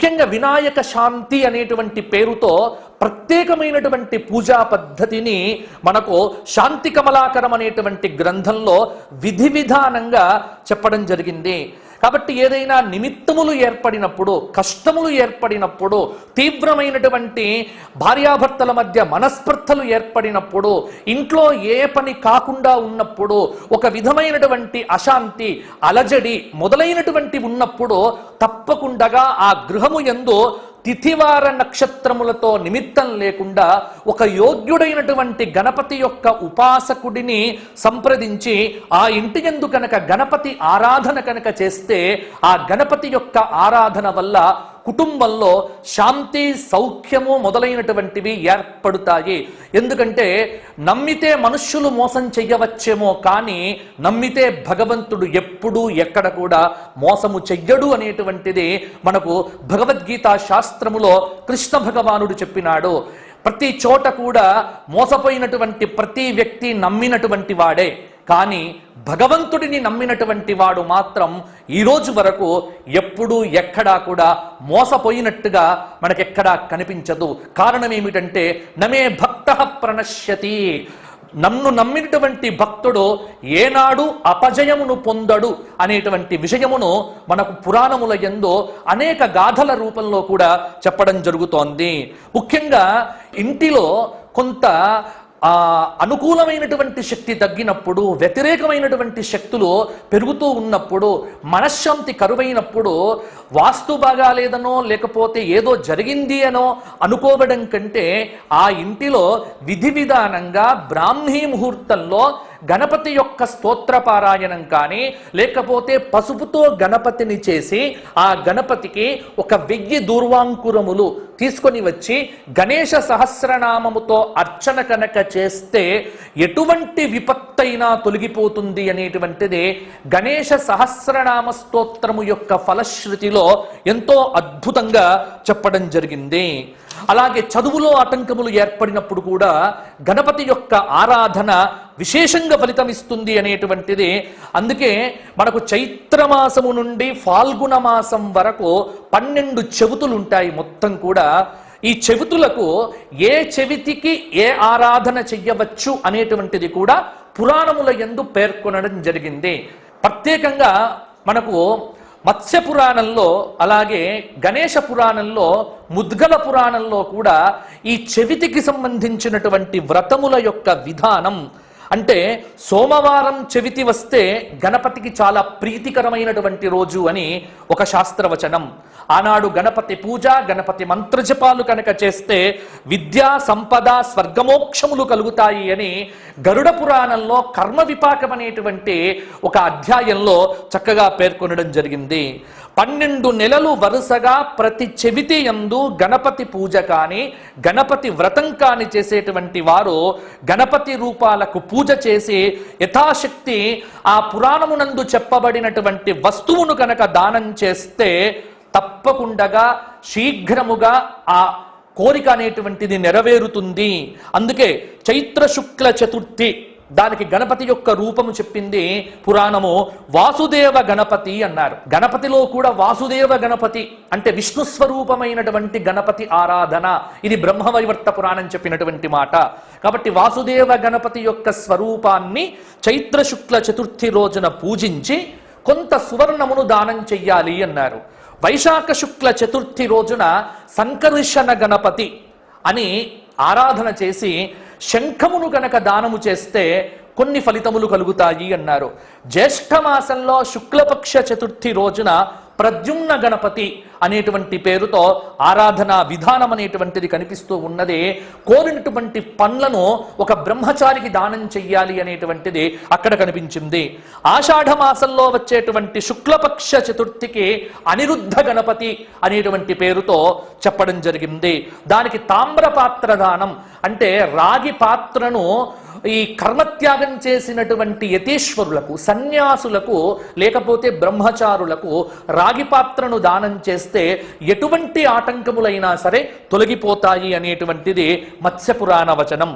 ముఖ్యంగా వినాయక శాంతి అనేటువంటి పేరుతో ప్రత్యేకమైనటువంటి పూజా పద్ధతిని మనకు శాంతి కమలాకరం అనేటువంటి గ్రంథంలో విధి విధానంగా చెప్పడం జరిగింది. కాబట్టి ఏదైనా నిమిత్తములు ఏర్పడినప్పుడు కష్టములు ఏర్పడినప్పుడు తీవ్రమైనటువంటి భార్యాభర్తల మధ్య మనస్పర్ధలు ఏర్పడినప్పుడు ఇంట్లో ఏ పని కాకుండా ఉన్నప్పుడు ఒక విధమైనటువంటి అశాంతి అలజడి మొదలైనటువంటి ఉన్నప్పుడు తప్పకుండా ఆ గృహము ఎందు తిథివార నక్షత్రములతో నిమిత్తం లేకుండా ఒక యోగ్యుడైనటువంటి గణపతి యొక్క ఉపాసకుడిని సంప్రదించి ఆ ఇంటి ఎందు కనుక గణపతి ఆరాధన కనుక చేస్తే ఆ గణపతి యొక్క ఆరాధన వల్ల కుటుంబంలో శాంతి సౌఖ్యము మొదలైనటువంటివి ఏర్పడుతాయి. ఎందుకంటే నమ్మితే మనుష్యులు మోసం చెయ్యవచ్చేమో కానీ నమ్మితే భగవంతుడు ఎప్పుడూ ఎక్కడ కూడా మోసము చెయ్యడు అనేటువంటిది మనకు భగవద్గీత శాస్త్రములో కృష్ణ భగవానుడు చెప్పినాడు. ప్రతి చోట కూడా మోసపోయినటువంటి ప్రతి వ్యక్తి నమ్మినటువంటి వాడే. కానీ భగవంతుడిని నమ్మినటువంటి వాడు మాత్రం ఈ రోజు వరకు ఎప్పుడూ ఎక్కడా కూడా మోసపోయినట్టుగా మనకెక్కడా కనిపించదు. కారణం ఏమిటంటే నమే భక్త ప్రణశ్యతి. నన్ను నమ్మినటువంటి భక్తుడు ఏనాడు అపజయమును పొందడు అనేటువంటి విషయమును మనకు పురాణముల ఎందు అనేక గాథల రూపంలో కూడా చెప్పడం జరుగుతోంది. ముఖ్యంగా ఇంటిలో కొంత ఆ అనుకూలమైనటువంటి శక్తి తగ్గినప్పుడు వ్యతిరేకమైనటువంటి శక్తులు పెరుగుతూ ఉన్నప్పుడు మనశ్శాంతి కరువైనప్పుడు వాస్తు బాగా లేదనో లేకపోతే ఏదో జరిగింది అనో అనుకోవడం కంటే ఆ ఇంటిలో విధి విధానంగా బ్రాహ్మీ ముహూర్తంలో గణపతి యొక్క స్తోత్ర పారాయణం కానీ లేకపోతే పసుపుతో గణపతిని చేసి ఆ గణపతికి ఒక వెయ్యి దూర్వాంకురములు తీసుకొని వచ్చి గణేష సహస్రనామముతో అర్చన కనుక చేస్తే ఎటువంటి విపత్తైనా తొలగిపోతుంది అనేటువంటిది గణేష సహస్రనామ స్తోత్రము యొక్క ఫలశ్రుతిలో ఎంతో అద్భుతంగా చెప్పడం జరిగింది. అలాగే చదువులో ఆటంకములు ఏర్పడినప్పుడు కూడా గణపతి యొక్క ఆరాధన విశేషంగా ఫలితమిస్తుంది అనేటువంటిది. అందుకే మనకు చైత్రమాసము నుండి ఫాల్గుణ మాసం వరకు పన్నెండు చెవుతులు ఉంటాయి మొత్తం కూడా. ఈ చెవితులకు ఏ చెవితికి ఏ ఆరాధన చెయ్యవచ్చు అనేటువంటిది కూడా పురాణముల ఎందు పేర్కొనడం జరిగింది. ప్రత్యేకంగా మనకు మత్స్య పురాణంలో అలాగే గణేష పురాణంలో ముద్గల పురాణంలో కూడా ఈ చెవితికి సంబంధించినటువంటి వ్రతముల యొక్క విధానం. అంటే సోమవారం చెవితి వస్తే గణపతికి చాలా ప్రీతికరమైనటువంటి రోజు అని ఒక శాస్త్రవచనం. ఆనాడు గణపతి పూజ గణపతి మంత్రజపాలు కనుక చేస్తే విద్యా సంపద స్వర్గమోక్షములు కలుగుతాయి అని గరుడ పురాణంలో కర్మ విపాకం అనేటువంటి ఒక అధ్యాయంలో చక్కగా పేర్కొనడం జరిగింది. పన్నెండు నెలలు వరుసగా ప్రతి చెవితి యందు గణపతి పూజ కానీ గణపతి వ్రతం కాని చేసేటువంటి వారు గణపతి రూపాలకు పూజ చేసి యథాశక్తి ఆ పురాణమునందు చెప్పబడినటువంటి వస్తువును కనుక దానం చేస్తే తప్పకుండగా శీఘ్రముగా ఆ కోరిక అనేటువంటిది నెరవేరుతుంది. అందుకే చైత్ర శుక్ల చతుర్థి దానికి గణపతి యొక్క రూపము చెప్పింది పురాణము వాసుదేవ గణపతి అన్నారు. గణపతిలో కూడా వాసుదేవ గణపతి అంటే విష్ణు స్వరూపమైనటువంటి గణపతి ఆరాధన. ఇది బ్రహ్మవైవర్త పురాణం చెప్పినటువంటి మాట. కాబట్టి వాసుదేవ గణపతి యొక్క స్వరూపాన్ని చైత్ర శుక్ల చతుర్థి రోజున పూజించి కొంత సువర్ణమును దానం చెయ్యాలి అన్నారు. వైశాఖ శుక్ల చతుర్థి రోజున సంకర్షణ గణపతి అని ఆరాధన చేసి శంఖమును గనక దానము చేస్తే కొన్ని ఫలితములు కలుగుతాయి అన్నారు. జ్యేష్ఠ మాసంలో శుక్లపక్ష చతుర్థి రోజున ప్రద్యుమ్న గణపతి అనేటువంటి పేరుతో ఆరాధన విధానం అనేటువంటిది కనిపిస్తూ ఉన్నది. కోరినటువంటి పండ్లను ఒక బ్రహ్మచారికి దానం చెయ్యాలి అనేటువంటిది అక్కడ కనిపించింది. ఆషాఢ మాసంలో వచ్చేటువంటి శుక్లపక్ష చతుర్థికి అనిరుద్ధ గణపతి అనేటువంటి పేరుతో చెప్పడం జరిగింది. దానికి తామ్ర పాత్ర దానం అంటే రాగి పాత్రను ఈ కర్మత్యాగం చేసినటువంటి యతీశ్వరులకు సన్యాసులకు లేకపోతే బ్రహ్మచారులకు రాగి పాత్రను దానం చేస్తే ఎటువంటి ఆటంకములైనా సరే తొలగిపోతాయి అనేటువంటిది మత్స్యపురాణ వచనం.